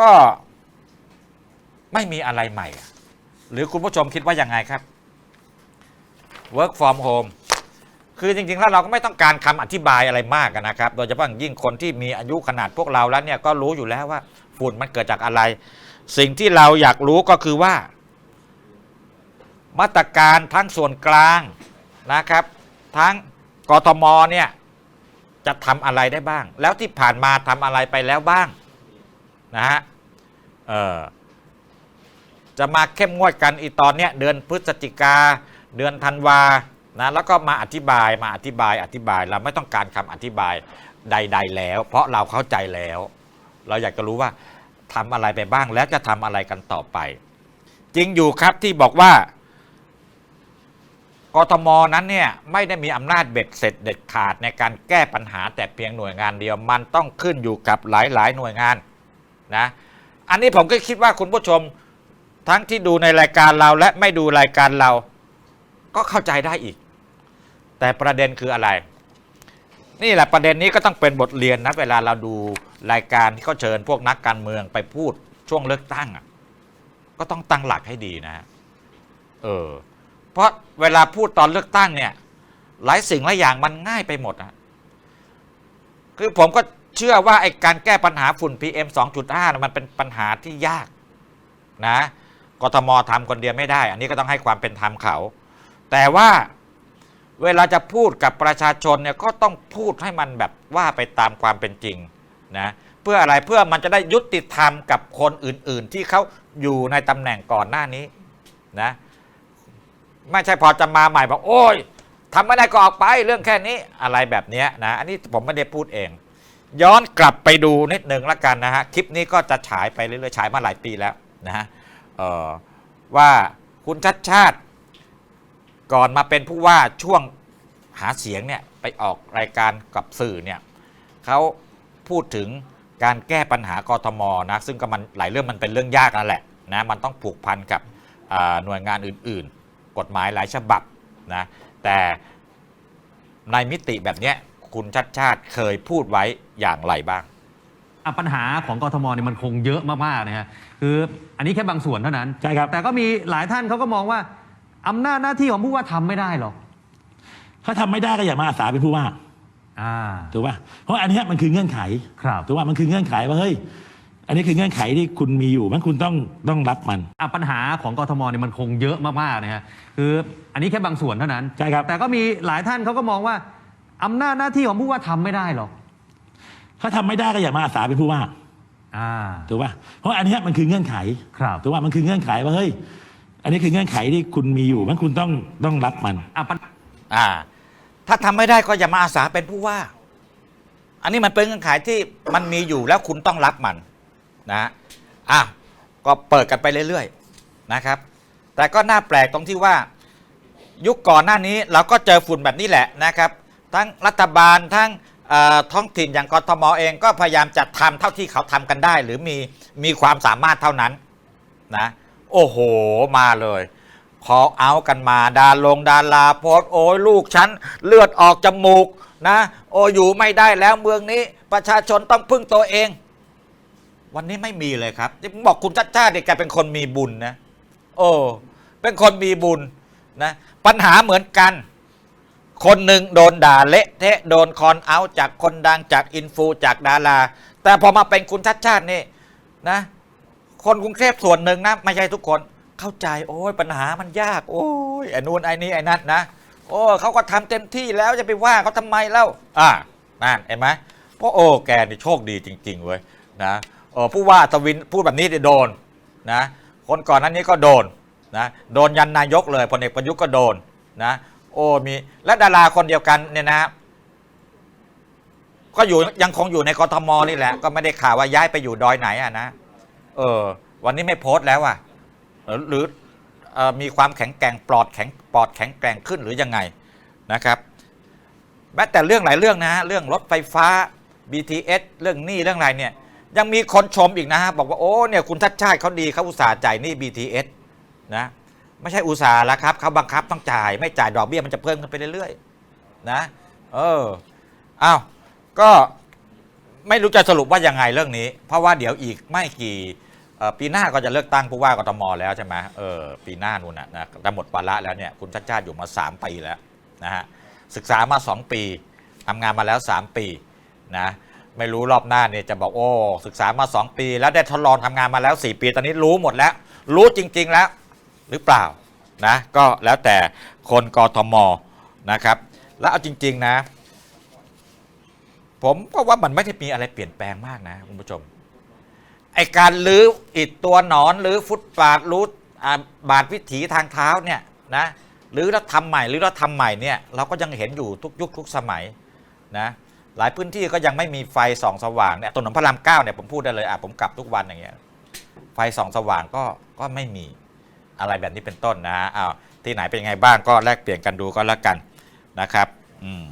ก็ไม่มีอะไรใหม่ หรือคุณผู้ชมคิดว่ายังไงครับ work from home คือจริงๆแล้วเราก็ไม่ต้องการคำอธิบายอะไรมากนะครับ โดยเฉพาะอย่างยิ่งคนที่มีอายุขนาดพวกเราแล้วเนี่ยก็รู้อยู่แล้วว่าฝุ่นมันเกิดจากอะไร สิ่งที่เราอยากรู้ก็คือว่า มาตรการทั้งส่วนกลางนะครับ ทั้งกทมเนี่ยจะทำอะไรได้บ้าง แล้วที่ผ่านมาทำอะไรไปแล้วบ้างนะฮะ เออจะมาเข้มงวดกันอีตอนเนี้ยเดือนพฤศจิกาเดือนธันวานะแล้วก็มาอธิบายมาอธิบายอธิบายเราไม่ต้องการคำอธิบายใด ๆ แล้ว เพราะเราเข้าใจแล้ว เราอยากจะรู้ว่าทำอะไรไปบ้างแล้วจะทำอะไรกันต่อไป จริงอยู่ครับที่บอกว่ากทมนั้นเนี่ยไม่ได้มีอำนาจเบ็ดเสร็จเด็ดขาดในการแก้ปัญหาแต่เพียงหน่วยงานเดียวมันต้องขึ้นอยู่กับหลายๆหน่วยงานนะ อันนี้ผมก็คิดว่าคุณผู้ชมทั้งที่ดูในรายการเราและไม่ดูรายการเรา ก็เข้าใจได้อีก แต่ประเด็นคืออะไร นี่แหละประเด็นนี้ก็ต้องเป็นบทเรียนนะเวลาเราดูรายการที่เขาเชิญพวกนักการเมืองไปพูดช่วงเลือกตั้งอะก็ต้องตั้งหลักให้ดีนะ เออ เพราะเวลาพูดตอนเลือกตั้งเนี่ย หลายสิ่งหลายอย่างมันง่ายไปหมดนะคือผมก็ เชื่อว่าไอ้การแก้ปัญหาฝุ่น PM 2.5นะมันเป็นปัญหาที่ยากนะกทมทำคนเดียวไม่ได้ อันนี้ก็ต้องให้ความเป็นธรรมเขา แต่ว่าเวลาจะพูดกับประชาชนเนี่ยก็ต้องพูดให้มันแบบว่าไปตามความเป็นจริงนะเพื่ออะไรเพื่อมันจะได้ยุติธรรมกับคนอื่น ๆ ที่เขาอยู่ในตำแหน่งก่อนหน้านี้นะไม่ใช่พอจะมาใหม่บอกโอ้ยทำไม่ได้ก็ออกไปเรื่องแค่นี้อะไรแบบนี้นะอันนี้ผมไม่ได้พูดเอง ย้อนกลับไปดูนิดหนึ่งละกันนะฮะ คลิปนี้ก็จะฉายไปเรื่อยๆ ฉายมาหลายปีแล้วนะฮะว่าคุณชัดชาติ ก่อนมาเป็นผู้ว่าช่วงหาเสียงเนี่ยไปออกรายการกับสื่อเนี่ยเขาพูดถึงการแก้ปัญหากทมนะซึ่งก็มันหลายเรื่องมันเป็นเรื่องยากนั่นแหละนะมันต้องผูกพันกับหน่วยงานอื่น ๆ กฎหมายหลายฉบับนะแต่ในมิติแบบเนี้ย คุณชัดชาติเคยพูดไว้อย่างไรบ้าง อะปัญหาของกทมเนี่ยมันคงเยอะมากๆนะฮะคืออันนี้แค่บางส่วนเท่านั้นใช่ครับ แต่ก็มีหลายท่านเขาก็มองว่าอำนาจหน้าที่ของผู้ว่าทำไม่ได้หรอกถ้าทำไม่ได้ก็อย่ามาอาสาเป็นผู้ว่าอ่าถูกป่ะเพราะอันเนี้ยมันคือเงื่อนไข ครับถูกป่ะมันคือเงื่อนไขว่าเฮ้ยอันนี้คือเงื่อนไขที่คุณมีอยู่มันคุณต้องต้องรับมัน อะปัญหาของกทมเนี่ยมันคงเยอะมากๆนะฮะคืออันนี้แค่บางส่วนเท่านั้นใช่ครับ แต่ก็มีหลายท่านเขาก็มองว่า อำนาจหน้าที่ของผู้ว่าทำไม่ได้หรอกถ้าทำไม่ได้ก็อย่ามาอาสาเป็นผู้ว่าอ่าถูกป่ะเพราะอันเนี้ยมันคือเงื่อนไขครับ ถูกป่ะมันคือเงื่อนไขว่าเฮ้ยอันนี้คือเงื่อนไขที่คุณมีอยู่มันคุณต้องต้องรับมัน อะปัญอ่า ถ้าทำไม่ได้ก็อย่ามาอาสาเป็นผู้ว่า อันนี้มันเป็นเงื่อนไขที่มันมีอยู่แล้วคุณต้องรับมันนะอะก็เปิดกันไปเรื่อยๆนะครับ แต่ก็น่าแปลกตรงที่ว่า ยุคก่อนหน้านี้เราก็เจอฝุ่นแบบนี้แหละนะครับ ทั้งรัฐบาลทั้งท้องถิ่นอย่างกทมเองก็พยายามจะทำเท่าที่เขาทำกันได้ หรือมีมีความสามารถเท่านั้นนะโอ้โหมาเลยพอเอากันมาดาลงดาราโพสโอ้ยลูกฉันเลือดออกจมูกนะโอ้อยู่ไม่ได้แล้วเมืองนี้ประชาชนต้องพึ่งตัวเอง วันนี้ไม่มีเลยครับที่บอกคุณชัดชาติเนี่ยแกเป็นคนมีบุญนะโอ้เป็นคนมีบุญนะปัญหาเหมือนกัน คนหนึ่งโดนด่าเละเทะโดนคอนเอาจากคนดังจากอินฟูจากดารา แต่พอมาเป็นคุณชัดชาตินี่นะ คนกรุงเทพส่วนหนึ่งนะไม่ใช่ทุกคนเข้าใจโอ้ยปัญหามันยาก โอ้ยไอ้นู่นไอ้นี่ไอ้นั่นนะ โอ้เขาก็ทำเต็มที่แล้วจะไปว่าเขาทำไมเล่าอ่านั่นเห็นไหมเพราะโอ้แกนี่โชคดีจริง ๆเว้ยนะเออผู้ว่าตวินพูดแบบนี้โดนนะคนก่อนนั้นนี้ก็โดนนะโดนยันนายกเลยพลเอกประยุทธ์ก็โดนนะ อ้มีและดาราคนเดียวกันเนี่ยนะก็อยู่ยังคงอยู่ในกทมนี่แหละ ก็ไม่ได้ข่าวว่าย้ายไปอยู่ดอยไหนอะนะเออ วันนี้ไม่โพสต์แล้วอะหรืออมีความแข็งแกร่งปลอดแข็งปลอดแข็งแกร่งขึ้นหรือยังไงนะครับแม้แต่เรื่องหลายเรื่องนะฮะเรื่องรถไฟฟ้า BTS เรื่องหนี้เรื่องอะไรเนี่ย ยังมีคนชมอีกนะฮะบอกว่าโอ้เนี่ยคุณทัดชาติเขาดีเขาอุตส่าห์จ่ายหนี้ BTS นะ ไม่ใช่อุตสาห์แล้วครับเขาบังคับต้องจ่ายไม่จ่ายดอกเบี้ยมันจะเพิ่มขึ้นไปเรื่อยๆนะเอออ้าวก็ไม่รู้จะสรุปว่ายังไงเรื่องนี้ เพราะว่าเดี๋ยวอีกไม่กี่ปีหน้าก็จะเลือกตั้งผู้ว่ากทมแล้วใช่ไหมเออปีหน้านู่นนะนะจะหมดวาระแล้วเนี่ยคุณชาติชาติอยู่มา 3 ปีแล้วนะฮะศึกษามา 2 ปีทำงานมาแล้ว 3 ปีนะไม่รู้รอบหน้าเนี่ยจะบอกโอ้ศึกษามา 2 ปี แล้วได้ทดลองทำงานมาแล้ว 4 ปี ตอนนี้รู้หมดแล้ว รู้จริง ๆ แล้ว หรือเปล่านะก็แล้วแต่คนกทมนะครับ แล้วเอาจริง ๆนะ ผมก็ว่ามันไม่ได้มีอะไรเปลี่ยนแปลงมากนะคุณผู้ชมไอการลื้ออิดตัวหนอนหรือฟุตบาทรู้อ่าบาดวิถีทางเท้าเนี่ยนะหรือเราทำใหม่หรือเราทำใหม่เนี่ยเราก็ยังเห็นอยู่ทุกยุคทุกสมัยนะหลายพื้นที่ก็ยังไม่มีไฟส่องสว่างเนี่ยถนนพระรามเก้าเนี่ยผมพูดได้เลยอะผมกลับทุกวันอย่างเงี้ยไฟส่องสว่างก็ก็ไม่มี อะไรแบบนี้เป็นต้นนะอ้าวที่ไหนเป็นยังไงบ้างก็แลกเปลี่ยนกันดูก็แล้วกันนะครับ อืม